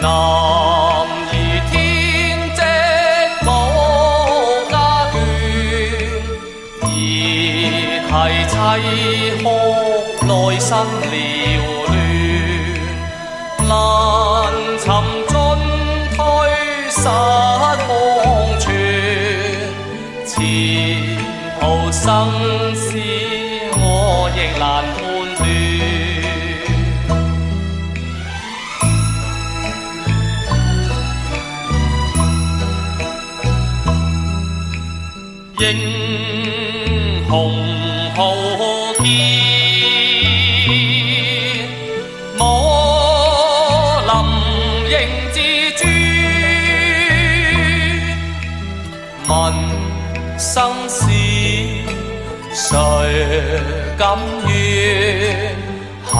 男儿天职保家眷，儿啼妻哭，内心缭乱，难寻进退失方寸，前途生死我亦难。英雄。浩天，我林应之珠，问生死谁甘愿？含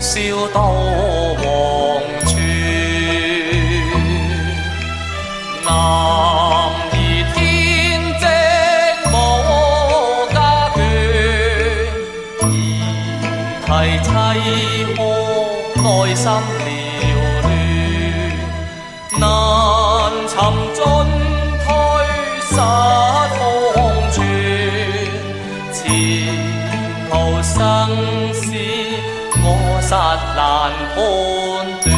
笑到黄泉。 提凄哭，内心缭乱，难寻进退失方寸，前途生死我实难判断。